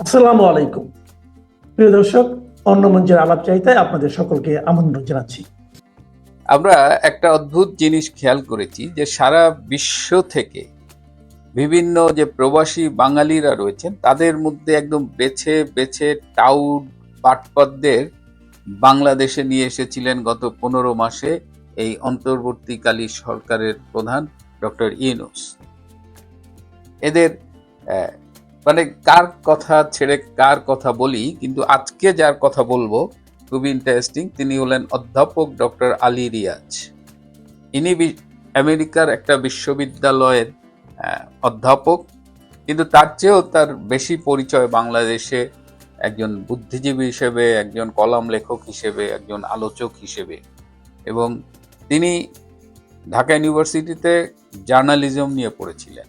আসসালামু আলাইকুম। প্রিয় দর্শক, অন্য মঞ্চের আলাপ চাইতায় আপনাদের সকলকে আমন্ত্রণ জানাচ্ছি। আমরা একটা অদ্ভুত জিনিস খেয়াল করেছি যে সারা বিশ্ব থেকে বিভিন্ন যে প্রবাসী বাঙালিরা রয়েছেন, তাদের মধ্যে একদম বেছে বেছে টাউট পাটপদ্দের বাংলাদেশে নিয়ে এসেছিলেন গত পনেরো মাসে এই অন্তর্বর্তীকালী সরকারের প্রধান ডক্টর ইউনুস। এদের মানে কার কথা ছেড়ে কার কথা বলি, কিন্তু আজকে যার কথা বলব, খুবই ইন্টারেস্টিং তিনি হলেন অধ্যাপক ডক্টর আলী রিয়াজ। ইনি আমেরিকার একটা বিশ্ববিদ্যালয়ের অধ্যাপক, কিন্তু তার চেয়েও তার বেশি পরিচয় বাংলাদেশে একজন বুদ্ধিজীবী হিসেবে, একজন কলাম লেখক হিসেবে, একজন আলোচক হিসেবে। এবং তিনি ঢাকা ইউনিভার্সিটিতে জার্নালিজম নিয়ে পড়েছিলেন।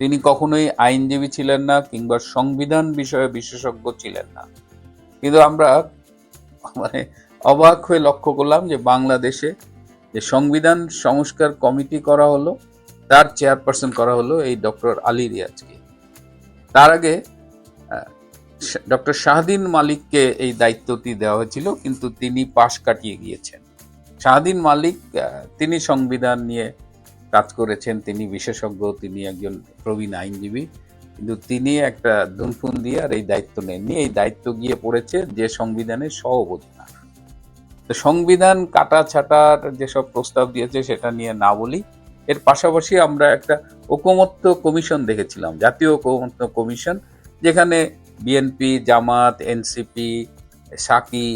তিনি কখনোই আইনজীবী ছিলেন না কিংবা সংবিধান বিষয়ে বিশেষজ্ঞ ছিলেন না। কিন্তু আমরা মানে অবাক হয়ে লক্ষ্য করলাম যে বাংলাদেশে যে সংবিধান সংস্কার কমিটি করা হলো, তার চেয়ারপারসন করা হলো এই ডক্টর আলী রিয়াজকে। তার আগে ডক্টর শাহদিন মালিককে এই দায়িত্বটি দেওয়া হয়েছিল, কিন্তু তিনি পাশ কাটিয়ে গিয়েছেন। শাহদিন মালিক তিনি সংবিধান নিয়ে কাজ করেছেন, তিনি বিশেষজ্ঞ, তিনি একজন প্রবীণ আইনজীবী। কিন্তু তিনি একটা দুনফুন দিয়ে আর এই দায়িত্ব নেননি। এই দায়িত্ব গিয়ে পড়েছে যে সংবিধানের সহ অধিকার তো সংবিধান কাটা ছাটার যেসব প্রস্তাব দিয়েছে সেটা নিয়ে না বলি। এর পাশাপাশি আমরা একটা ঐকমত্য কমিশন দেখেছিলাম, জাতীয় ঐকমত্য কমিশন, যেখানে বিএনপি জামাত এনসিপি সাকি,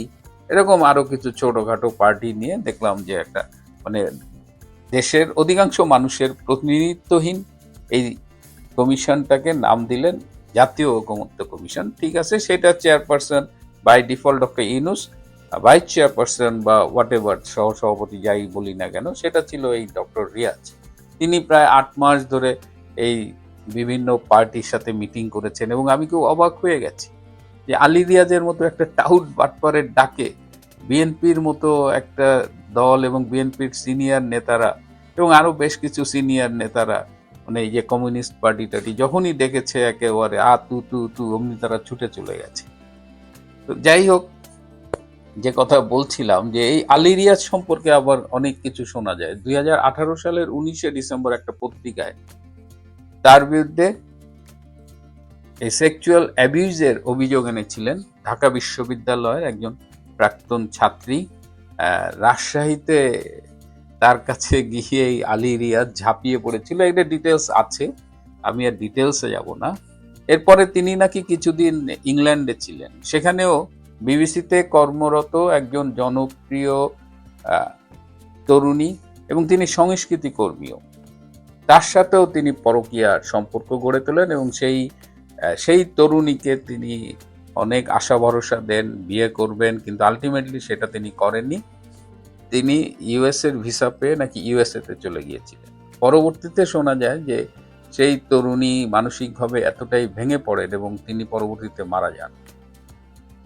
এরকম আরও কিছু ছোটোখাটো পার্টি নিয়ে দেখলাম যে একটা মানে দেশের অধিকাংশ মানুষের প্রতিনিধিত্বহীন এই কমিশনটাকে নাম দিলেন জাতীয় ঐকমত্য কমিশন। ঠিক আছে, সেটা chairperson by default doctor Yunus vice chairperson বা হোয়াট এভার সহ সভাপতি যাই বলি না কেন, সেটা ছিল এই ডক্টর রিয়াজ। তিনি প্রায় আট মাস ধরে এই বিভিন্ন পার্টির সাথে মিটিং করেছেন এবং আমি খুব অবাক হয়ে গেছি যে আলী রিয়াজের মতো একটা টাউট বাটপারের ডাকে বিএনপির মতো একটা দল এবং বিএনপির সিনিয়র নেতারা এবং আরও বেশ কিছু সিনিয়র নেতারা মানে এই যে কমিউনিস্ট পার্টি টাটি যখনই দেখেছে একেবারে, আ, তু তু তু, অমনি তারা ছুটে চলে গেছে। তো যাই হোক, যে কথা বলছিলাম যে এই আলিরিয়াজ সম্পর্কে আবার অনেক কিছু শোনা যায়। দুই হাজার আঠারো সালের উনিশে ডিসেম্বর একটা পত্রিকায় তার বিরুদ্ধে এই সেক্সুয়াল অ্যাবিউজের অভিযোগ এনেছিলেন ঢাকা বিশ্ববিদ্যালয়ের একজন প্রাক্তন ছাত্রী। রাজশাহীতে তার কাছে গিয়ে এই আলী রিয়াজ ঝাঁপিয়ে পড়েছিল। এটা ডিটেলস আছে, আমি আর ডিটেলসে যাব না। এরপরে তিনি নাকি কিছুদিন ইংল্যান্ডে ছিলেন। সেখানেও বিবিসিতে কর্মরত একজন জনপ্রিয় তরুণী এবং তিনি সংস্কৃতি কর্মীও। তার সাথেও তিনি পরকীয়ার সম্পর্ক গড়ে তোলেন এবং সেই সেই তরুণীকে তিনি অনেক আশা ভরসা দেন, বিয়ে করবেন, কিন্তু আলটিমেটলি সেটা তিনি করেননি। তিনি ইউএস এর ভিসা পেয়ে নাকি ইউএসএ তে চলে গিয়েছিলেন। পরবর্তীতে শোনা যায় যে সেই তরুণী মানসিকভাবে এতটাই ভেঙে পড়েন এবং তিনি পরবর্তীতে মারা যান।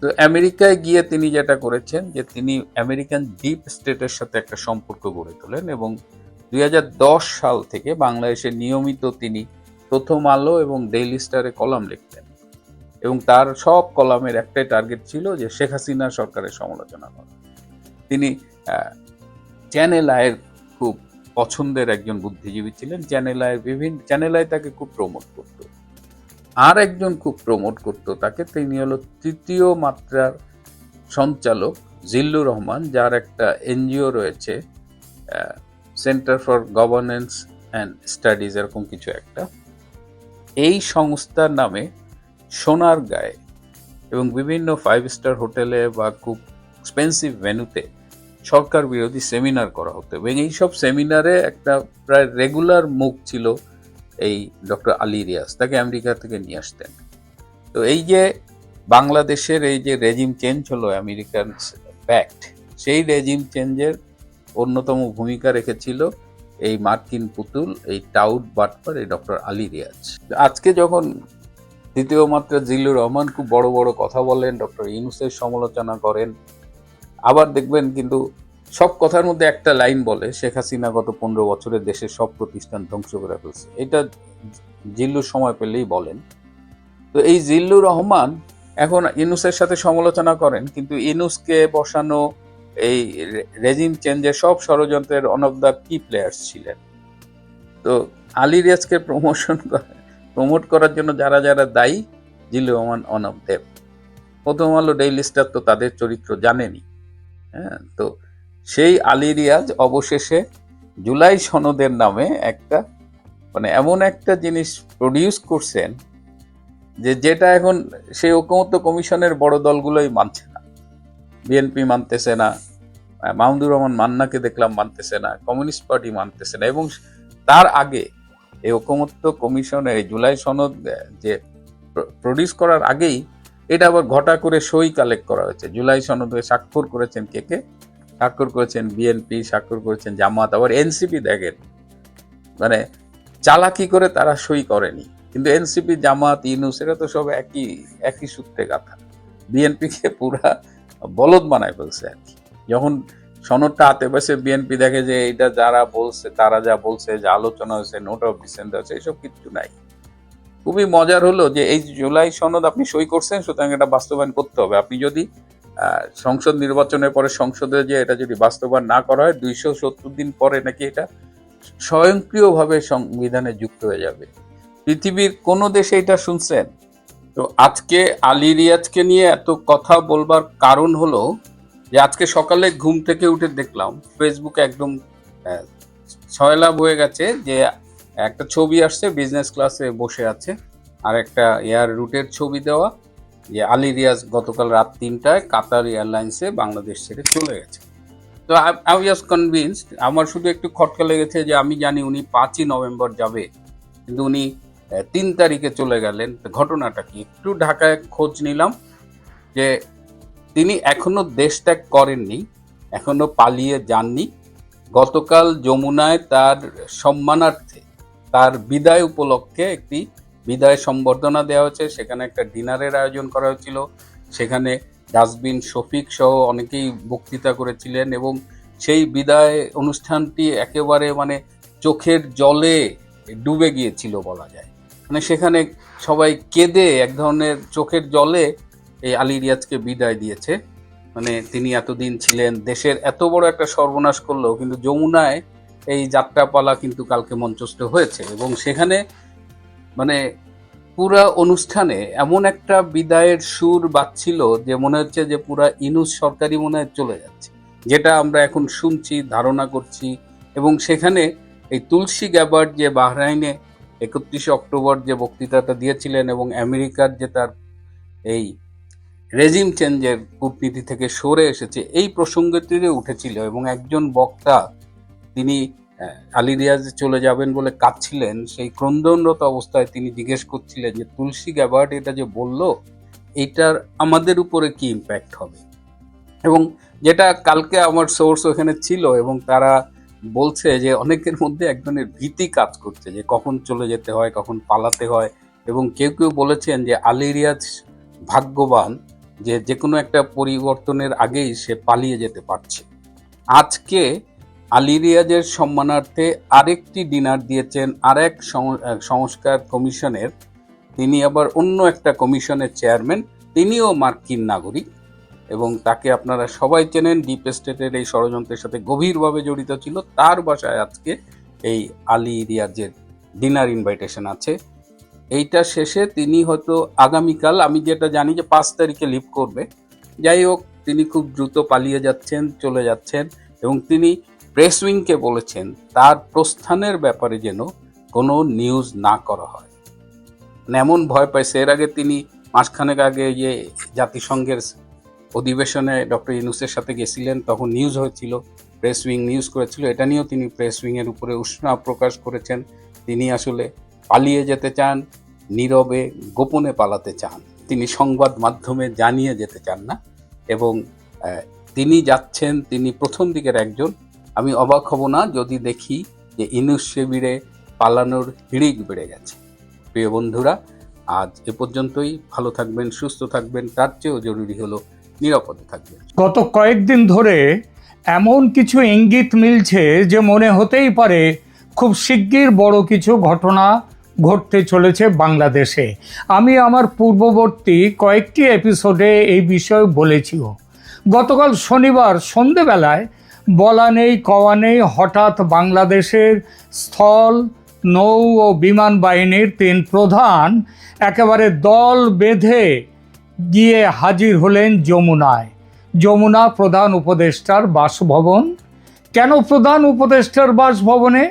তো আমেরিকায় গিয়ে তিনি যেটা করেছেন যে তিনি আমেরিকান ডিপ স্টেটের সাথে একটা সম্পর্ক গড়ে তোলেন এবং দুই হাজার দশ সাল থেকে বাংলাদেশে নিয়মিত তিনি প্রথম আলো এবং ডেইলি স্টারে কলাম লিখতেন। এবং তার সব কলামের একটাই টার্গেট ছিল যে শেখ হাসিনা সরকারের সমালোচনা করা। তিনি চ্যানেল আয়ের খুব পছন্দের একজন বুদ্ধিজীবী ছিলেন। চ্যানেল আয়ের বিভিন্ন চ্যানেল আয় তাকে খুব প্রমোট করত। আর একজন খুব প্রমোট করত তাকে, তিনি হলো তৃতীয় মাত্রার সঞ্চালক জিল্লুর রহমান, যার একটা এনজিও রয়েছে centre for governance and studies এরকম কিছু একটা। এই সংস্থার নামে সোনার গায়ে এবং বিভিন্ন ফাইভ স্টার হোটেলে বা খুব এক্সপেন্সিভ ভেন্যুতে সরকার বিরোধী সেমিনার করা হতো এবং এইসব সেমিনারে একটা প্রায় রেগুলার মুখ ছিল এই ডক্টর আলী রিয়াজ। তাকে আমেরিকা থেকে নিয়ে আসতেন। তো এই যে বাংলাদেশের এই যে রেজিম চেঞ্জ হলো আমেরিকান প্যাক্ট সেই রেজিম চেঞ্জের অন্যতম ভূমিকা রেখেছিল এই মার্কিন পুতুল, এই টাউট বাটপার, এই ডক্টর আলী রিয়াজ। আজকে যখন দ্বিতীয় মাত্রা জিল্লুর রহমান খুব বড় বড় কথা বলেন ডক্টর ইউনুসের সমালোচনা করেন। আবার দেখবেন কিন্তু সব কথার মধ্যে একটা লাইন বলে, শেখ হাসিনা গত পনেরো বছরে দেশের সব প্রতিষ্ঠান ধ্বংস করে ফেলছে। এটা জিল্লুর সময় পেলেই বলেন। তো এই জিল্লুর রহমান এখন ইনুসের সাথে সমালোচনা করেন, কিন্তু ইনুসকে বসানো এই রেজিম চেঞ্জের সব ষড়যন্ত্রের one of the key players ছিলেন। তো আলী রিয়াজকে প্রমোশন প্রমোট করার জন্য যারা যারা দায়ী জিল্লুর রহমান অন অফ দেব প্রথম আলো ডেইলি স্টার তো তাদের চরিত্র জানেনি। হ্যাঁ তো সেই আলী রিয়াজ অবশেষে জুলাই সনদের নামে একটা মানে এমন একটা জিনিস প্রডিউস করছেন যে যেটা এখন সেই ঐকমত্য কমিশনের বড় দলগুলোই মানছে না। বিএনপি মানতেছে না মাহমুদুর রহমান মান্নাকে দেখলাম মানতেছে না, কমিউনিস্ট পার্টি মানতেছে না, এবং তার আগে এই ঐকমত্য কমিশনের এই জুলাই সনদ যে প্রডিউস করার আগেই এটা আবার ঘটা করে সই কালেক্ট করা হয়েছে। জুলাই সনদে স্বাক্ষর করেছেন কে কে? স্বাক্ষর করেছেন বিএনপি স্বাক্ষর করেছেন জামাত, আবার এনসিপি দেখেন। মানে চালাকি করে তারা সই করেনি। কিন্তু এনসিপি জামাত ইউনুস এরা তো সব একই একই সূত্রে গাথা বিএনপিকে পুরা বলদ বানায় ফেলছে আর কি। যখন সনদটা হাতে বসে বিএনপি দেখে যে এটা যারা বলছে, তারা যা বলছে, যে আলোচনা হয়েছে, নোট অফ ডিসেন্ট হয়েছে এইসব কিছু নাই। খুবই মজার হলো যে এই জুলাই সনদ আপনি সই করছেন, সুতরাং এটা বাস্তবায়ন করতে হবে। আপনি যদি সংসদ নির্বাচনের পরে সংসদে যে এটা যদি বাস্তবায়ন না করা হয়, দুইশো সত্তর দিন পরে নাকি এটা স্বয়ংক্রিয়ভাবে সংবিধানে যুক্ত হয়ে যাবে। পৃথিবীর কোনো দেশে এটা শুনছেন? তো আজকে আলী রিয়াজকে নিয়ে এত কথা বলবার কারণ হলো যে আজকে সকালে ঘুম থেকে উঠে দেখলাম ফেসবুকে একদম ছয়লাভ হয়ে গেছে যে একটা ছবি আসছে বিজনেস ক্লাসে বসে আছে, আর একটা এয়ার রুটের ছবি দেওয়া, যে আলী রিয়াজ গতকাল রাত তিনটায় কাতার এয়ারলাইন্সে বাংলাদেশ ছেড়ে চলে গেছে। তো আই ওয়াজ কনভিন্সড আমার শুধু একটু খটকা লেগেছে যে আমি জানি উনি পাঁচই নভেম্বর যাবে, কিন্তু উনি তিন তারিখে চলে গেলেন। ঘটনাটা কি? একটু ঢাকায় খোঁজ নিলাম যে তিনি এখনও দেশ ত্যাগ করেননি, এখনও পালিয়ে যাননি। গতকাল যমুনায় তার সম্মানার্থে, তার বিদায় উপলক্ষে একটি বিদায় সম্বর্ধনা দেওয়া হয়েছে। সেখানে একটা ডিনারের আয়োজন করা হয়েছিল। সেখানে ডাস্টবিন শফিক সহ অনেকেই বক্তৃতা করেছিলেন এবং সেই বিদায় অনুষ্ঠানটি একেবারে মানে চোখের জলে ডুবে গিয়েছিল বলা যায়। মানে সেখানে সবাই কেঁদে, এক ধরনের চোখের জলে এই আলী রিয়াজকে বিদায় দিয়েছে। মানে তিনি এতদিন ছিলেন, দেশের এত বড় একটা সর্বনাশ করল কিন্তু যমুনায় এই যাত্রাপালা কিন্তু কালকে মঞ্চস্থ হয়েছে এবং সেখানে মানে পুরা অনুষ্ঠানে এমন একটা বিদায়ের সুর বাজছিল যে মনে হচ্ছে যে পুরা ইনুস সরকারি মনে হয় চলে যাচ্ছে। যেটা আমরা এখন শুনছি, ধারণা করছি এবং সেখানে এই তুলসী গ্যাবার্ড যে বাহরাইনে একত্রিশে অক্টোবর যে বক্তৃতাটা দিয়েছিলেন এবং আমেরিকার যে তার এই রেজিম চেঞ্জের কূটনীতি থেকে সরে এসেছে। এই প্রসঙ্গটিরে উঠেছিল এবং একজন বক্তা, তিনি আলী রিয়াজ চলে যাবেন বলে কাঁদছিলেন। সেই ক্রন্দনরত অবস্থায় তিনি জিজ্ঞেস করছিলেন যে, তুলসী গ্যাবার্ড এটা যে বলল, এটার আমাদের উপরে কি ইম্প্যাক্ট হবে? এবং যেটা কালকে আমার সোর্স ওখানে ছিল এবং তারা বলছে যে, অনেকের মধ্যে এক ধরনের ভীতি কাজ করছে যে, কখন চলে যেতে হয়, কখন পালাতে হয় এবং কেউ কেউ বলেছেন যে, আলী রিয়াজ ভাগ্যবান। যে যে কোনো একটা পরিবর্তনের আগেই সে পালিয়ে যেতে পারছে। আজকে আলী রিয়াজের সম্মানার্থে আরেকটি ডিনার দিয়েছেন আরেক সং- সংস্কার কমিশনের। তিনি আবার অন্য একটা কমিশনের চেয়ারম্যান। তিনিও মার্কিন নাগরিক এবং তাকে আপনারা সবাই চেনেন। ডিপ স্টেটের এই ষড়যন্ত্রের সাথে গভীরভাবে জড়িত ছিল। তার বাসায় আজকে এই আলী রিয়াজের ডিনার ইনভাইটেশন আছে। এইটা শেষে তিনি হয়তো আগামীকাল, আমি যেটা জানি যে পাঁচ তারিখে লিভ করবে। যাই হোক, তিনি খুব দ্রুত পালিয়ে যাচ্ছেন, চলে যাচ্ছেন এবং তিনি প্রেস উইংকে বলেছেন, তার প্রস্থানের ব্যাপারে যেন কোনো নিউজ না করা হয়। মানে এমন ভয় পাইছে, এর আগে তিনি মাসখানেক আগে যে জাতিসংঘের অধিবেশনে ডক্টর ইউনুসের সাথে গেছিলেন, তখন নিউজ হয়েছিল প্রেস উইং নিউজ করেছিল, এটা নিয়েও তিনি প্রেস উইংয়ের উপরে উষ্ণা প্রকাশ করেছেন। তিনি আসলে পালিয়ে যেতে চান নীরবে গোপনে পালাতে চান। তিনি সংবাদ মাধ্যমে জানিয়ে যেতে চান না এবং তিনি যাচ্ছেন, তিনি প্রথম দিকের একজন। আমি অবাক হব না যদি দেখি যে ইনুস শিবিরে পালানোর হিড়িক বেড়ে গেছে। প্রিয় বন্ধুরা, আজ এ পর্যন্তই। ভালো থাকবেন, সুস্থ থাকবেন। তার চেয়েও জরুরি হলো নিরাপদে থাকবেন। গত কয়েকদিন ধরে এমন কিছু ইঙ্গিত মিলছে যে মনে হতেই পারে খুব শিগগির বড় কিছু ঘটনা ঘটতে চলেছে বাংলাদেশে। আমি আমার পূর্ববর্তী কয়েকটি এপিসোডে এই বিষয়ে বলেছিও। গতকাল শনিবার সন্ধেবেলায় বলা নেই, কওয়া নেই, হঠাৎ বাংলাদেশের স্থল, নৌ ও বিমান বাহিনীর তিন প্রধান একেবারে দল বেঁধে গিয়ে হাজির হলেন যমুনায়। যমুনা প্রধান উপদেষ্টার বাসভবন। কেন প্রধান উপদেষ্টার বাসভবনে?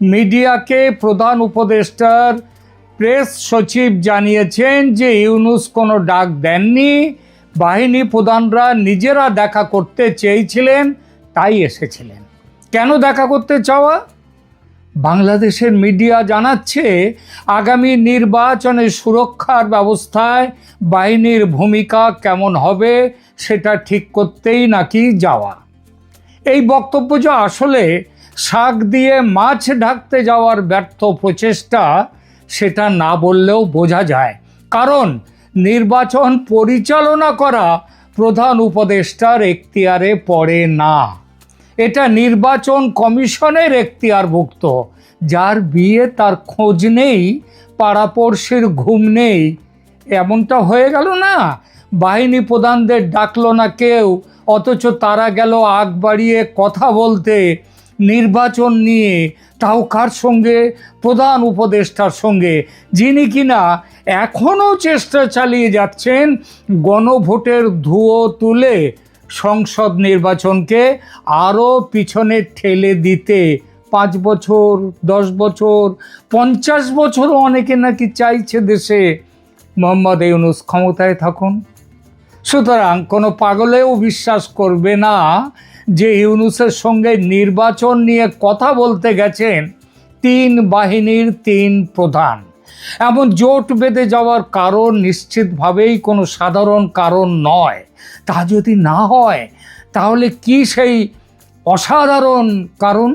মিডিয়াকে প্রধান উপদেষ্টার প্রেস সচিব জানিয়েছেন যে ইউনুস কোনো ডাক দেননি। বাহিনী প্রধানরা নিজেরা দেখা করতে চেয়েছিলেন, তাই এসেছিলেন। কেন দেখা করতে চাওয়া? বাংলাদেশের মিডিয়া জানাচ্ছে, আগামী নির্বাচনে সুরক্ষার ব্যবস্থায় বাহিনীর ভূমিকা কেমন হবে সেটা ঠিক করতেই নাকি যাওয়া? এই বক্তব্য যে আসলে শাক দিয়ে মাছ ঢাকতে যাওয়ার ব্যর্থ প্রচেষ্টা সেটা না বললেও বোঝা যায়। কারণ নির্বাচন পরিচালনা করা প্রধান উপদেষ্টার এখতিয়ারে পড়ে না। এটা নির্বাচন কমিশনের এখতিয়ারভুক্ত, যার বিয়ে তার খোঁজ নেই, পাড়াপড়শির ঘুম নেই। এমনটা হয়ে গেল না? বাহিনী প্রধানদের ডাকলো না কেউ, অথচ তারা গেল আগ বাড়িয়ে কথা বলতে নির্বাচন নিয়ে, তাও কার সঙ্গে? প্রধান উপদেষ্টার সঙ্গে। যিনি কিনা এখনও চেষ্টা চালিয়ে যাচ্ছেন গণভোটের ধুয়ো তুলে সংসদ নির্বাচনকে আরও পিছনে ঠেলে দিতে। পাঁচ বছর, দশ বছর, পঞ্চাশ বছরও অনেকে নাকি চাইছে দেশে। মোহাম্মদ ইউনুস, ক্ষমতায় থাকুন। সুতরাং কোনো পাগলেও বিশ্বাস করবে না যে ইউনুসের সঙ্গে নির্বাচন নিয়ে কথা বলতে গেছেন তিন বাহিনীর তিন প্রধান। এমন জোট বেঁধে যাওয়ার কারণ নিশ্চিতভাবেই কোনো সাধারণ কারণ নয়। তা যদি না হয়, তাহলে কি সেই অসাধারণ কারণ?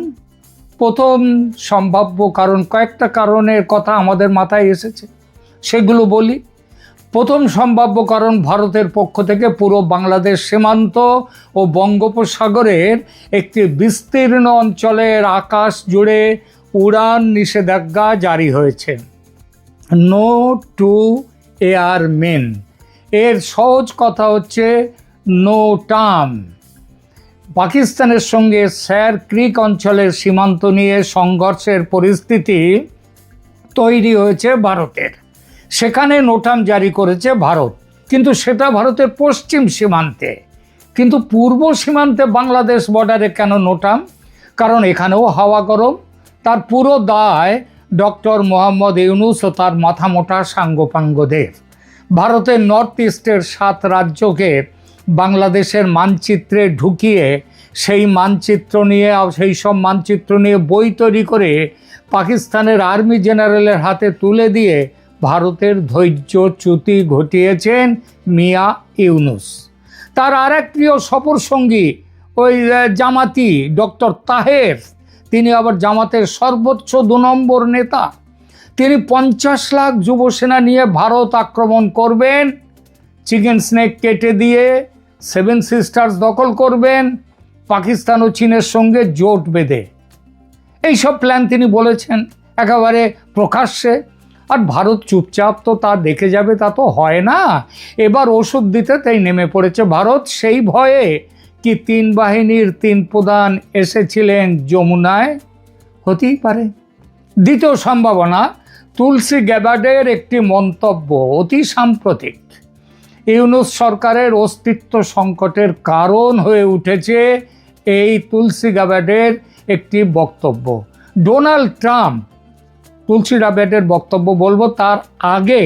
প্রথম সম্ভাব্য কারণ কয়েকটা কারণের কথা আমাদের মাথায় এসেছে। সেগুলো বলি। প্রথম সম্ভাব্য কারণ ভারতের পক্ষ থেকে পুরো বাংলাদেশ সীমান্ত ও বঙ্গোপসাগরের একটি বিস্তীর্ণ অঞ্চলের আকাশ জুড়ে উড়ান নিষেধাজ্ঞা জারি হয়েছে। নো টু এয়ার মেন এর সহজ কথা হচ্ছে নো টার্ম পাকিস্তানের সঙ্গে স্যার ক্রিক অঞ্চলের সীমান্ত নিয়ে সংঘর্ষের পরিস্থিতি তৈরি হয়েছে ভারতের। সেখানে নোটাম জারি করেছে ভারত। কিন্তু সেটা ভারতের পশ্চিম সীমান্তে। কিন্তু পূর্ব সীমান্তে বাংলাদেশ বর্ডারে কেন নোটাম কারণ এখানেও হাওয়া গরম। তার পুরো দায় ডক্টর মোহাম্মদ ইউনুস ও তার মাথামোটা সাঙ্গপাঙ্গদের। ভারতের নর্থ ইস্টের সাত রাজ্যকে বাংলাদেশের মানচিত্রে ঢুকিয়ে সেই মানচিত্র নিয়ে সেই সব মানচিত্র নিয়ে বই তৈরি করে পাকিস্তানের আর্মি জেনারেলের হাতে তুলে দিয়ে ভারতের ধৈর্য চ্যুতি ঘটিয়েছেন মিয়া ইউনুস। তার আর এক প্রিয় সফর সঙ্গী ওই জামাতি ডক্টর তাহের, তিনি আবার জামাতের সর্বোচ্চ দু নম্বর নেতা। তিনি পঞ্চাশ লাখ যুব সেনা নিয়ে ভারত আক্রমণ করবেন, চিকেন স্নেক কেটে দিয়ে সেভেন সিস্টার্স দখল করবেন, পাকিস্তান ও চীনের সঙ্গে জোট বেঁধে। এইসব প্ল্যান তিনি বলেছেন, একেবারে প্রকাশ্যে। আর ভারত চুপচাপ তো তা দেখে যাবে, তা তো হয় না। এবার ওষুধ দিতে তাই নেমে পড়েছে ভারত। সেই ভয়ে কি তিন বাহিনীর তিন প্রধান এসেছিলেন যমুনায়? হতেই পারে। দ্বিতীয় সম্ভাবনা, তুলসী গ্যাবার্ডের একটি মন্তব্য অতি সাম্প্রতিক। ইউনুস সরকারের অস্তিত্ব সংকটের কারণ হয়ে উঠেছে এই তুলসী গ্যাবার্ডের একটি বক্তব্য। ডোনাল্ড ট্রাম্প তুলসী গ্যাবার্ডের বক্তব্য বলব, তার আগে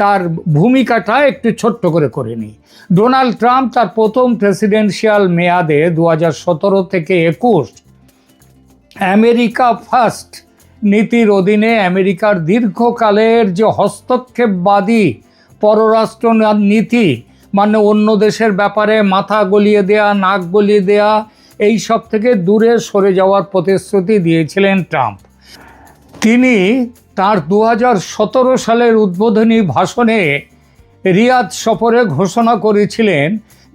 তার ভূমিকাটা একটু ছোট্ট করে করে নিই। ডোনাল্ড ট্রাম্প তার প্রথম প্রেসিডেন্সিয়াল মেয়াদে দু সতেরো থেকে একুশ আমেরিকা ফার্স্ট নীতির অধীনে আমেরিকার দীর্ঘকালের যে হস্তক্ষেপবাদী পররাষ্ট্র নীতি মানে অন্য দেশের ব্যাপারে মাথা গলিয়ে দেয়া, নাক গলিয়ে দেয়া, এই সব থেকে দূরে সরে যাওয়ার প্রতিশ্রুতি দিয়েছিলেন ট্রাম্প। তিনি তার দু সালের উদ্বোধনী ভাষণে রিয়াদ সফরে ঘোষণা করেছিলেন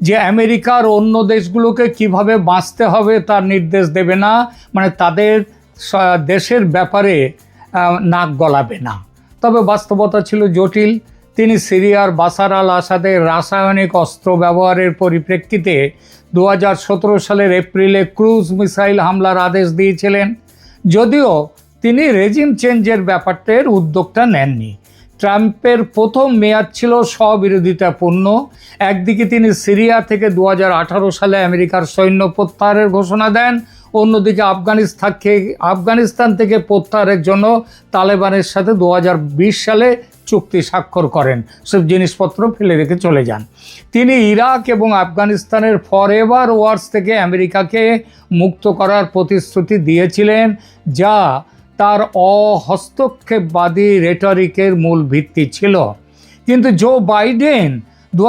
যে আমেরিকার অন্য দেশগুলোকে কীভাবে বাঁচতে হবে তার নির্দেশ দেবে না মানে তাদের দেশের ব্যাপারে নাক গলাবে না। তবে বাস্তবতা ছিল জটিল। তিনি সিরিয়ার বাসার আল আসাদের রাসায়নিক অস্ত্র ব্যবহারের পরিপ্রেক্ষিতে দু হাজার সতেরো সালের এপ্রিলে ক্রুজ মিসাইল হামলার আদেশ দিয়েছিলেন। যদিও তিনি রেজিম চেঞ্জের ব্যাপারটার উদ্যোগটা নেননি। ট্রাম্পের প্রথম মেয়াদ ছিল স্ববিরোধিতাপূর্ণ একদিকে তিনি সিরিয়া থেকে দু হাজার আঠারো সালে আমেরিকার সৈন্য প্রত্যাহারের ঘোষণা দেন। অন্যদিকে আফগানিস্তানকে, আফগানিস্তান থেকে প্রত্যাহারের জন্য তালেবানের সাথে দু হাজার বিশ সালে চুক্তি স্বাক্ষর করেন। সব জিনিসপত্র ফেলে রেখে চলে যান। তিনি ইরাক এবং আফগানিস্তানের ফরএভার ওয়ার্স থেকে আমেরিকাকে মুক্ত করার প্রতিশ্রুতি দিয়েছিলেন, যা তার অহস্তক্ষেপবাদী রেটরিকের মূল ভিত্তি ছিল। কিন্তু জো বাইডেন দু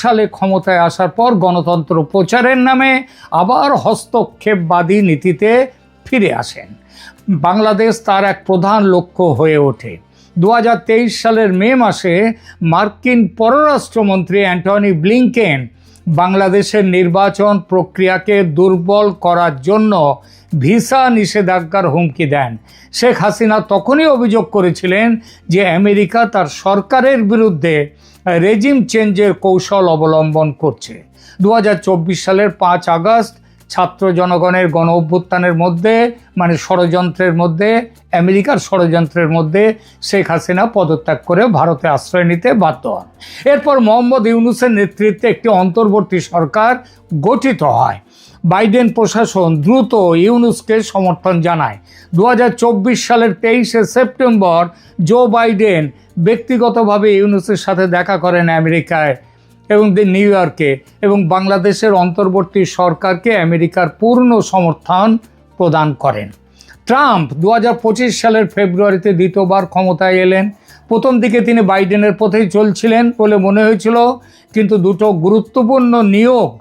সালে ক্ষমতায় আসার পর গণতন্ত্র প্রচারের নামে আবার হস্তক্ষেপবাদী নীতিতে ফিরে আসেন। বাংলাদেশ তার এক প্রধান লক্ষ্য হয়ে ওঠে। দু হাজার তেইশ সালের মে মাসে মার্কিন পররাষ্ট্রমন্ত্রী অ্যান্টনি ব্লিংকেন বাংলাদেশের নির্বাচন প্রক্রিয়াকে দুর্বল করার জন্য ভিসা নিষেধাজ্ঞার হুমকি দেন। শেখ হাসিনা তখনই অভিযোগ করেছিলেন যে আমেরিকা তার সরকারের বিরুদ্ধে রেজিম চেঞ্জের কৌশল অবলম্বন করছে। দু হাজার চব্বিশ সালের পাঁচ আগস্ট ছাত্র জনগণের গণ অভ্যুত্থানের মধ্যে মানে ষড়যন্ত্রের মধ্যে, আমেরিকার ষড়যন্ত্রের মধ্যে শেখ হাসিনা পদত্যাগ করে ভারতে আশ্রয় নিতে বাধ্য হন। এরপর মোহাম্মদ ইউনুসের নেতৃত্বে একটি অন্তর্বর্তী সরকার গঠিত হয়। বাইডেন প্রশাসন দ্রুত ইউনুসকে সমর্থন জানায়। দু হাজার চব্বিশ সালের তেইশে সেপ্টেম্বর জো বাইডেন ব্যক্তিগতভাবে ইউনুসের সাথে দেখা করেন আমেরিকায় এবং নিউ ইয়র্কে এবং বাংলাদেশের অন্তর্বর্তী সরকারকে আমেরিকার পূর্ণ সমর্থন প্রদান করেন। ট্রাম্প দু হাজার পঁচিশ সালের ফেব্রুয়ারিতে দ্বিতীয়বার ক্ষমতায় এলেন। প্রথম দিকে তিনি বাইডেনের পথেই চলছিলেন বলে মনে হয়েছিল, কিন্তু দুটো গুরুত্বপূর্ণ নিয়োগ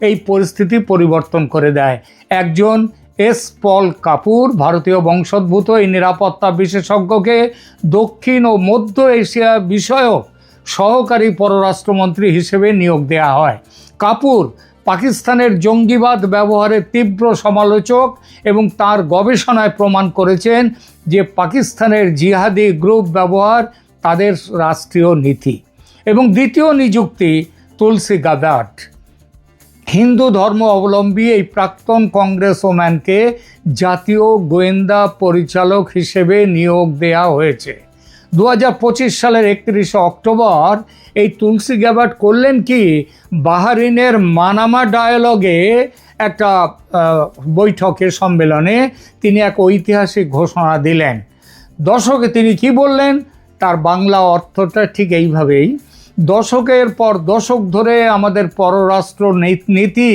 এই পরিস্থিতি পরিবর্তন করে দেয়। একজন এস পল কাপুর, ভারতীয় বংশোদ্ভূত এই নিরাপত্তা বিশেষজ্ঞকে দক্ষিণ ও মধ্য এশিয়া বিষয়ক সহকারী পররাষ্ট্রমন্ত্রী হিসেবে নিয়োগ দেওয়া হয়। কাপুর পাকিস্তানের জঙ্গিবাদ ব্যবহারের তীব্র সমালোচক এবং তার গবেষণায় প্রমাণ করেছেন যে পাকিস্তানের জিহাদি গ্রুপ ব্যবহার তাদের রাষ্ট্রীয় নীতি। এবং দ্বিতীয় নিযুক্তি তুলসী গাদাট। হিন্দু ধর্ম অবলম্বী এই প্রাক্তন কংগ্রেসম্যানকে জাতীয় গোয়েন্দা পরিচালক হিসেবে নিয়োগ দেওয়া হয়েছে। দু হাজার পঁচিশ সালের একত্রিশে অক্টোবর এই তুলসী গ্যাবার্ট করলেন কি? বাহারিনের মানামা ডায়ালগে একটা বৈঠকে সম্মেলনে তিনি এক ঐতিহাসিক ঘোষণা দিলেন। দর্শকে, তিনি কি বললেন? তার বাংলা অর্থটা ঠিক এইভাবেই। দশকের পর দশক ধরে আমাদের পররাষ্ট্র নীতি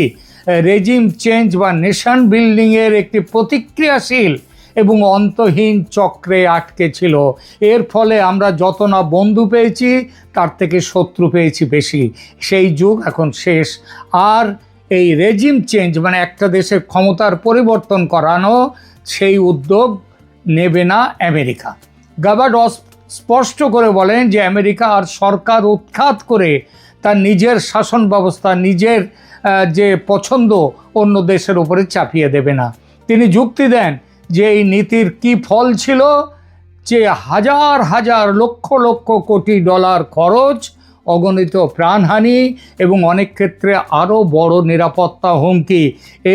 রেজিম চেঞ্জ বা নেশন বিল্ডিংয়ের একটি প্রতিক্রিয়াশীল এবং অন্তহীন চক্রে আটকে ছিল। এর ফলে আমরা যত না বন্ধু পেয়েছি, তার থেকে শত্রু পেয়েছি বেশি। সেই যুগ এখন শেষ। আর এই রেজিম চেঞ্জ মানে একটা দেশের ক্ষমতার পরিবর্তন করানো, সেই উদ্যোগ নেবে না আমেরিকা। গাবার্ড স্পষ্ট করে বলেন যে আমেরিকা আর সরকার উৎখাত করে তার নিজের শাসন ব্যবস্থা, নিজের যে পছন্দ অন্য দেশের উপরে চাপিয়ে দেবে না। তিনি যুক্তি দেন যে এই নীতির কি ফল ছিল? যে হাজার হাজার লক্ষ লক্ষ কোটি ডলার খরচ, অগণিত প্রাণহানি এবং অনেক ক্ষেত্রে আরও বড় নিরাপত্তা হুমকি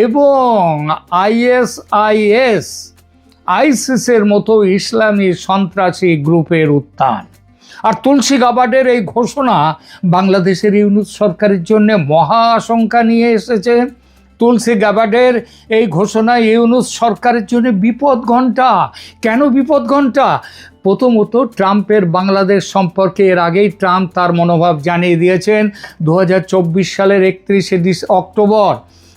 এবং আইএসআইএস আইসিসের মতো ইসলামী সন্ত্রাসী গ্রুপের উত্থান। আর তুলসী গাবার্ডের এই ঘোষণা বাংলাদেশের ইউনুস সরকারের জন্য মহা আশঙ্কা নিয়ে এসেছে। তুলসী গাবাডের এই ঘোষণা ইউনুস সরকারের জন্য বিপদ ঘণ্টা। কেন বিপদ ঘণ্টা? প্রথমত ট্রাম্পের বাংলাদেশ সম্পর্কে এর আগেই ট্রাম্প তার মনোভাব জানিয়ে দিয়েছেন। দু হাজার চব্বিশ সালের একত্রিশে অক্টোবর।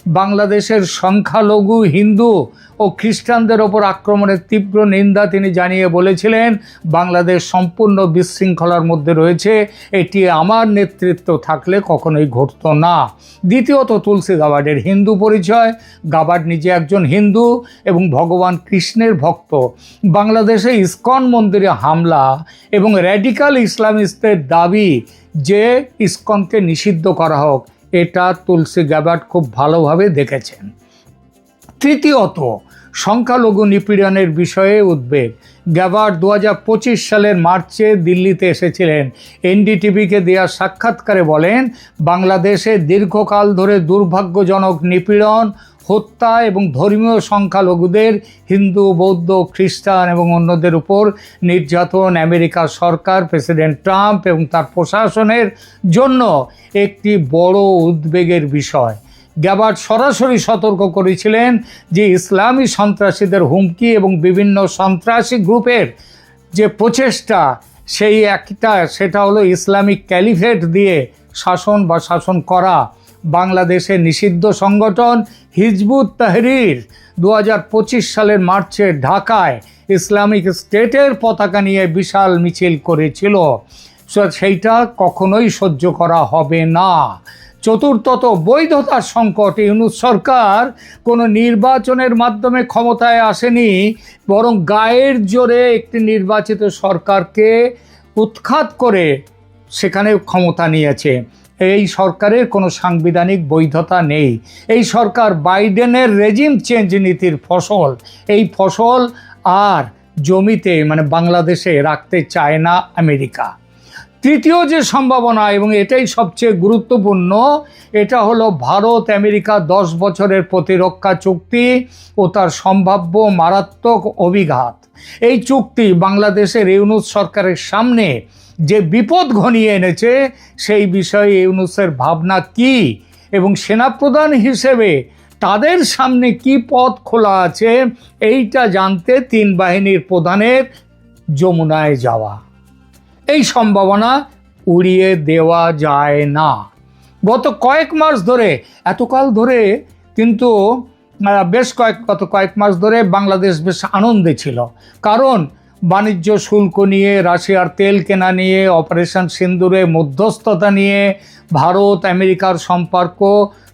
বাংলাদেশের সংখ্যালঘু হিন্দু ও খ্রিস্টানদের ওপর আক্রমণের তীব্র নিন্দা তিনি জানিয়ে বলেছিলেন, বাংলাদেশ সম্পূর্ণ বিশৃঙ্খলার মধ্যে রয়েছে, এটি আমার নেতৃত্ব থাকলে কখনোই ঘটতো না। দ্বিতীয়ত তুলসী গাবার্ডের হিন্দু পরিচয় গাবার্ড নিজে একজন হিন্দু এবং ভগবান কৃষ্ণের ভক্ত। বাংলাদেশে ইস্কন মন্দিরে হামলা এবং র্যাডিক্যাল ইসলামিস্টদের দাবি যে ইস্কনকে নিষিদ্ধ করা হোক। এটা তুলসী গ্যাবাট খুব ভালোভাবে দেখেছেন। তৃতীয়ত, সংখ্যালঘু নিপীড়নের বিষয়ে উদ্বেগ। গ্যাবার দু সালের মার্চে দিল্লিতে এসেছিলেন। এনডিটিভিকে দেওয়া সাক্ষাৎকারে বলেন, বাংলাদেশে দীর্ঘকাল ধরে দুর্ভাগ্যজনক নিপীড়ন হত্যা এবং ধর্মীয় সংখ্যালঘুদের, হিন্দু, বৌদ্ধ, খ্রিস্টান এবং অন্যদের উপর নির্যাতন আমেরিকা সরকার, প্রেসিডেন্ট ট্রাম্প এবং তার প্রশাসনের জন্য একটি বড় উদ্বেগের বিষয়। গ্যাবার্ড সরাসরি সতর্ক করেছিলেন যে ইসলামী সন্ত্রাসীদের হুমকি এবং বিভিন্ন সন্ত্রাসী গ্রুপের যে প্রচেষ্টা, সেই একটা, সেটা হলো ইসলামিক ক্যালিফেট দিয়ে শাসন বা শাসন করা। বাংলাদেশে নিষিদ্ধ সংগঠন হিজবুত তাহরির দু হাজার পঁচিশ সালের মার্চে ঢাকায় ইসলামিক স্টেটের পতাকা নিয়ে বিশাল মিছিল করেছিল। সেইটা কখনোই সহ্য করা হবে না। চতুর্থত বৈধতার সংকট, ইউনুস সরকার কোনো নির্বাচনের মাধ্যমে ক্ষমতায় আসেনি, বরং গায়ের জোরে একটি নির্বাচিত সরকারকে উৎখাত করে সেখানে ক্ষমতা নিয়েছে। এই সরকারের কোনো সাংবিধানিক বৈধতা নেই। এই সরকার বাইডেনের রেজিম চেঞ্জ নীতির ফসল। এই ফসল আর জমিতে মানে বাংলাদেশে রাখতে চায় না আমেরিকা। তৃতীয় যে সম্ভাবনা, এবং এটাই সবচেয়ে গুরুত্বপূর্ণ, এটা হলো ভারত আমেরিকা দশ বছরের প্রতিরক্ষা চুক্তি ও তার সম্ভাব্য মারাত্মক অভিঘাত। এই চুক্তি বাংলাদেশের ইউনুস সরকারের সামনে যে বিপদ ঘনিয়ে এনেছে, সেই বিষয়ে ইউনুসের ভাবনা কি? এবং সেনাপ্রধান হিসেবে তাদের সামনে কি পথ খোলা আছে, এইটা জানতে তিন বাহিনীর প্রধানের যমুনায় যাওয়া। এই সম্ভাবনা উড়িয়ে দেওয়া যায় না। গত কয়েক মাস ধরে, এতকাল ধরে কিন্তু বেশ কয়েক, গত কয়েক মাস ধরে বাংলাদেশ বেশ আনন্দে ছিল। কারণ বাণিজ্য শুল্ক নিয়ে, রাশিয়ার তেল কেনা নিয়ে, অপারেশন সিন্দুরে মধ্যস্থতা নিয়ে, ভারত, আমেরিকার সম্পর্ক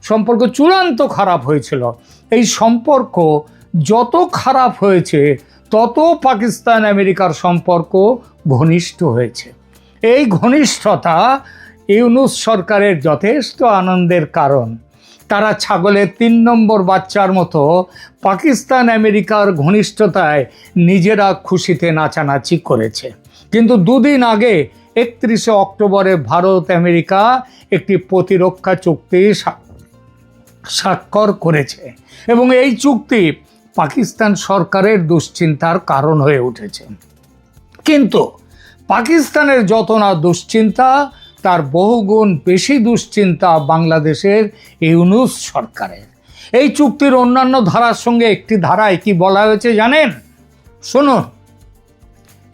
সম্পর্ক চূড়ান্ত খারাপ হয়েছিল। এই সম্পর্ক যত খারাপ হয়েছে, তত পাকিস্তান, আমেরিকার সম্পর্ক ঘনিষ্ঠ হয়েছে। এই ঘনিষ্ঠতা ইউনুস সরকারের যথেষ্ট আনন্দের কারণ। তারা ছাগলের তিন নম্বর বাচ্চার মতো পাকিস্তান আমেরিকার ঘনিষ্ঠতায় নিজেরা খুশিতে নাচানাচি করেছে। কিন্তু দুদিন আগে একত্রিশে অক্টোবরে ভারত আমেরিকা একটি প্রতিরক্ষা চুক্তি স্বা- স্বাক্ষর করেছে এবং এই চুক্তি পাকিস্তান সরকারের দুশ্চিন্তার কারণ হয়ে উঠেছে। কিন্তু পাকিস্তানের যত না দুশ্চিন্তা তার বহুগুণ বেশি দুশ্চিন্তা বাংলাদেশের ইউনুস সরকারের। এই চুক্তির অন্যান্য ধারার সঙ্গে একটি ধারায় কি বলা হয়েছে জানেন? শুনুন।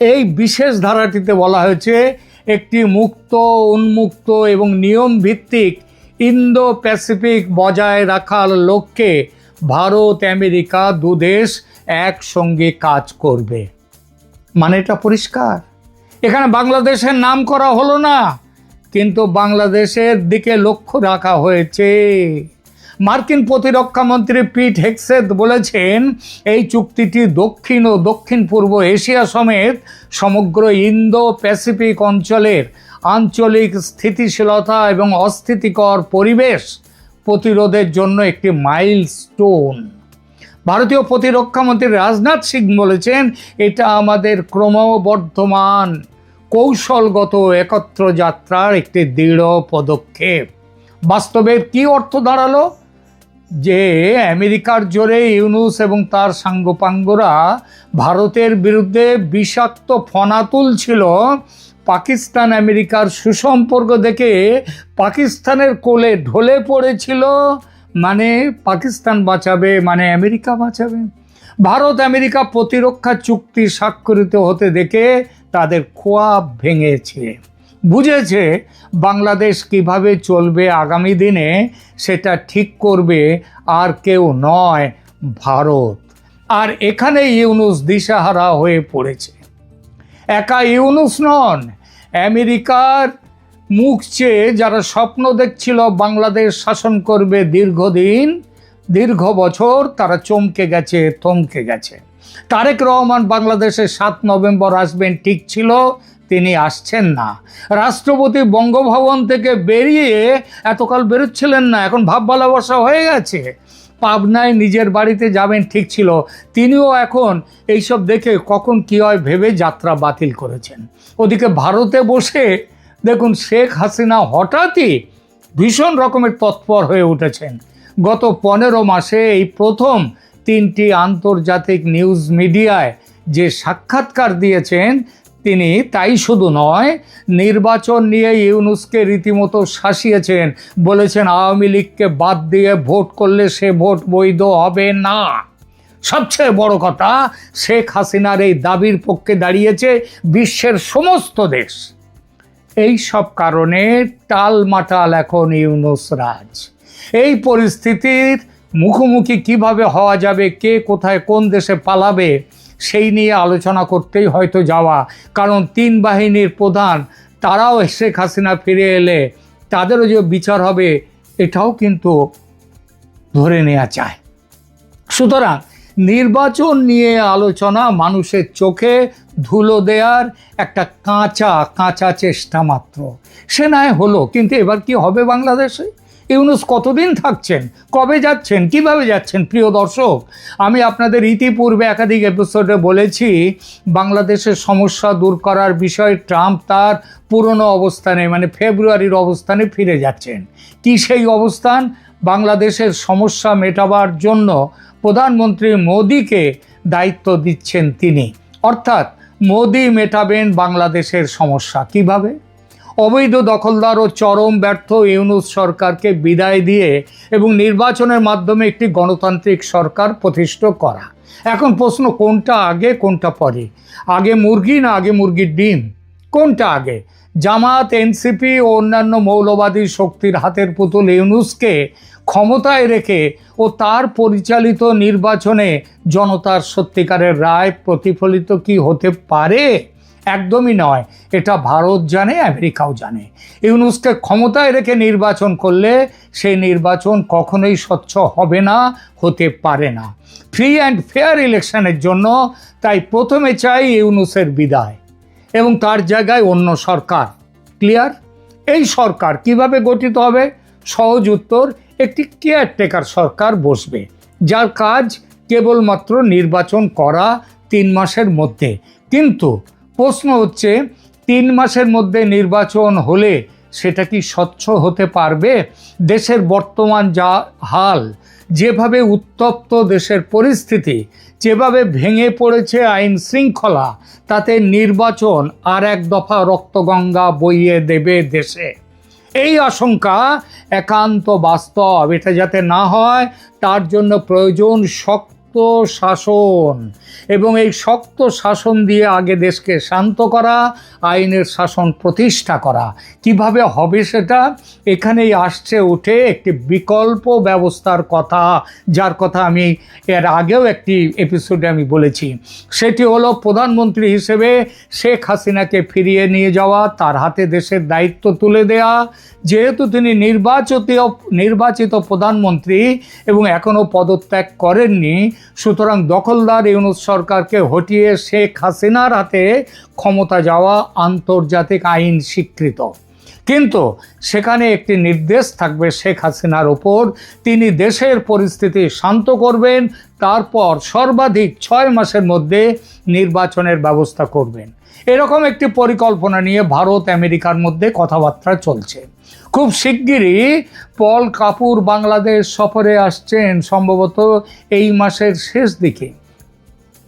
এই বিশেষ ধারাটিতে বলা হয়েছে, একটি মুক্ত, উন্মুক্ত এবং নিয়ম ভিত্তিক ইন্দো প্যাসিফিক বজায় রাখার লক্ষ্যে ভারত, আমেরিকা দুদেশ একসঙ্গে কাজ করবে। মানে এটা পরিষ্কার। এখানে বাংলাদেশের নাম করা হলো না। কিন্তু বাংলাদেশের দিকে লক্ষ্য রাখা হয়েছে। মার্কিন প্রতিরক্ষা মন্ত্রী পিট হেক্সেদ বলেছেন, এই চুক্তিটি দক্ষিণ ও দক্ষিণ পূর্ব এশিয়া সমেত সমগ্র ইন্দো প্যাসিফিক অঞ্চলের আঞ্চলিক স্থিতিশীলতা এবং অস্থিতিকর পরিবেশ প্রতিরোধের জন্য একটি মাইলস্টোন। ভারতীয় প্রতিরক্ষামন্ত্রী রাজনাথ সিং বলেছেন, এটা আমাদের ক্রমবর্ধমান। কৌশলগত একত্র যাত্রার একটি দৃঢ় পদক্ষেপ। বাস্তবের কি অর্থ দাঁড়াল? যে আমেরিকার জোরে ইউনুস এবং তার সাঙ্গপাঙ্গরা ভারতের বিরুদ্ধে বিষাক্ত ফনা তুলছিল। পাকিস্তান আমেরিকার সুসম্পর্ক দেখে পাকিস্তানের কোলে ঢলে পড়েছিল। মানে পাকিস্তান বাঁচাবে মানে আমেরিকা বাঁচাবে। ভারত আমেরিকা প্রতিরক্ষা চুক্তি স্বাক্ষরিত হতে দেখে তাদের খোয়াব ভেঙেছে। বুঝেছে বাংলাদেশ কীভাবে চলবে আগামী দিনে, সেটা ঠিক করবে আর কেউ নয় ভারত। আর এখানে ইউনুস দিশাহারা হয়ে পড়েছে। একা ইউনুস নন, আমেরিকার মুখ চেয়ে যারা স্বপ্ন দেখছিল বাংলাদেশ শাসন করবে দীর্ঘদিন, দীর্ঘ বছর তারা চমকে গেছে, থমকে গেছে। তারেক রহমান বাংলাদেশে সাত নভেম্বর আসবেন, ঠিক ছিল, তিনি আসছেন না। রাষ্ট্রপতি বঙ্গভবন থেকে বেরিয়ে এতকাল বেরোচ্ছিলেন না, এখন ভাব ভালোবাসা হয়ে গেছে। পাবনায় নিজের বাড়িতে যাবেন, ঠিক ছিল। তিনিও এখন এইসব দেখে কখন কী হয় ভেবে যাত্রা বাতিল করেছেন। ওদিকে ভারতে বসে দেখুন, শেখ হাসিনা হঠাৎই ভীষণ রকমের তৎপর হয়ে উঠেছেন। গত পনেরো মাসে এই প্রথম তিনটি আন্তর্জাতিক নিউজ মিডিয়ায় যে সাক্ষাৎকার দিয়েছেন, তিনি তাই শুধু নয়, নির্বাচন নিয়ে ইউনুসকে রীতিমতো শাসিয়েছেন, বলেছেন আওয়ামী লীগকে বাদ দিয়ে ভোট করলে সে ভোট বৈধ হবে না। সবচেয়ে বড় কথা, শেখ হাসিনার এই দাবির পক্ষে দাঁড়িয়েছে বিশ্বের সমস্ত দেশ। এই সব কারণে টালমাটাল এখন ইউনুস রাজ। এই পরিস্থিতির মুখোমুখি কীভাবে হওয়া যাবে, কে কোথায় কোন দেশে পালাবে, সেই নিয়ে আলোচনা করতেই হয়তো যাওয়া। কারণ তিন বাহিনীর প্রধান, তারাও শেখ হাসিনা ফিরে এলে তাদেরও যে বিচার হবে, এটাও কিন্তু ধরে নেওয়া চায় সুতরাং নির্বাচন নিয়ে আলোচনা মানুষের চোখে ধুলো দেওয়ার একটা কাঁচা কাঁচা চেষ্টা মাত্র। সে নয় হলো, কিন্তু এবার কি হবে বাংলাদেশে? ইউনুস কতদিন থাকছেন? কবে যাচ্ছেন? কীভাবে যাচ্ছেন? প্রিয় দর্শক, আমি আপনাদের ইতিপূর্বে একাধিক এপিসোডে বলেছি, বাংলাদেশের সমস্যা দূর করার বিষয়ে ট্রাম্প তার পুরনো অবস্থানে মানে ফেব্রুয়ারির অবস্থানে ফিরে যাচ্ছেন। কি সেই অবস্থান? বাংলাদেশের সমস্যা মেটাবার জন্য প্রধানমন্ত্রী মোদিকে দায়িত্ব দিচ্ছেন তিনি। অর্থাৎ, মোদি মেটাবেন বাংলাদেশের সমস্যা। কীভাবে? অবৈধ দখলদার ও চরম ব্যর্থ ইউনুস সরকারকে বিদায় দিয়ে এবং নির্বাচনের মাধ্যমে একটি গণতান্ত্রিক সরকার প্রতিষ্ঠা করা। এখন প্রশ্ন, কোনটা আগে, কোনটা পরে? আগে মুরগি না আগে মুরগির ডিম? কোনটা আগে? জামাত এনসিপি ও অন্যান্য মৌলবাদী শক্তির হাতের পুতুল ইউনুসকে ক্ষমতায় রেখে ও তার পরিচালিত নির্বাচনে জনতার সত্যিকারের রায় প্রতিফলিত কি হতে পারে? একদমই নয়, এটা ভারত জানে, আমেরিকাও জানে। ইউনুসকে ক্ষমতায় রেখে নির্বাচন করলে সেই নির্বাচন কখনোই স্বচ্ছ হবে না, হতে পারে না। ফ্রি অ্যান্ড ফেয়ার ইলেকশনের জন্য তাই প্রথমে চাই ইউনুসের বিদায় এবং তার জায়গায় অন্য সরকার। ক্লিয়ার এই সরকার কীভাবে গঠিত হবে? সহজ উত্তর, একটি কেয়ারটেকার সরকার বসবে, যার কাজ কেবলমাত্র নির্বাচন করা তিন মাসের মধ্যে। কিন্তু প্রশ্ন হচ্ছে, তিন মাসের মধ্যে নির্বাচন হলে সেটা কি স্বচ্ছ হতে পারবে? দেশের বর্তমান যা হাল, যেভাবে উত্তপ্ত দেশের পরিস্থিতি, যেভাবে ভেঙে পড়েছে আইন শৃঙ্খলা, তাতে নির্বাচন আর এক দফা রক্তগঙ্গা বইয়ে দেবে দেশে। এই আশঙ্কা একান্ত বাস্তব। এটা যাতে না হয়, তার জন্য প্রয়োজন শক্ত শাসন এবং এই শক্ত শাসন দিয়ে আগে দেশকে শান্ত করা, আইনের শাসন প্রতিষ্ঠা করা। কীভাবে হবে সেটা এখানেই আসছে উঠে একটি বিকল্প ব্যবস্থার কথা, যার কথা আমি এর আগেও একটি এপিসোডে আমি বলেছি। সেটি হলো প্রধানমন্ত্রী হিসেবে শেখ হাসিনাকে ফিরিয়ে নিয়ে যাওয়া, তার হাতে দেশের দায়িত্ব তুলে দেয়া। যেহেতু তিনি নির্বাচিত নির্বাচিত প্রধানমন্ত্রী এবং এখনও পদত্যাগ করেননি সুতরাং দখলদার ইউনুস সরকারকে হটিয়ে শেখ হাসিনার হাতে ক্ষমতা যাওয়া আন্তর্জাতিক আইন স্বীকৃত। কিন্তু সেখানে একটি নির্দেশ থাকবে শেখ হাসিনার ওপর, তিনি দেশের পরিস্থিতি শান্ত করবেন, তারপর সর্বাধিক ছয় মাসের মধ্যে নির্বাচনের ব্যবস্থা করবেন। এরকম একটি পরিকল্পনা নিয়ে ভারত, আমেরিকার মধ্যে কথাবার্তা চলছে। খুব শিগগিরই পল কাপুর বাংলাদেশ সফরে আসছেন, সম্ভবত এই মাসের শেষ দিকে।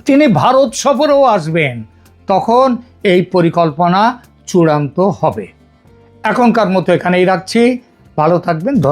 তিনি ভারত সফরেও আসবেন, তখন এই পরিকল্পনা চূড়ান্ত হবে। এখনকার মতো এখানেই রাখছি। ভালো থাকবেন, ধন্যবাদ।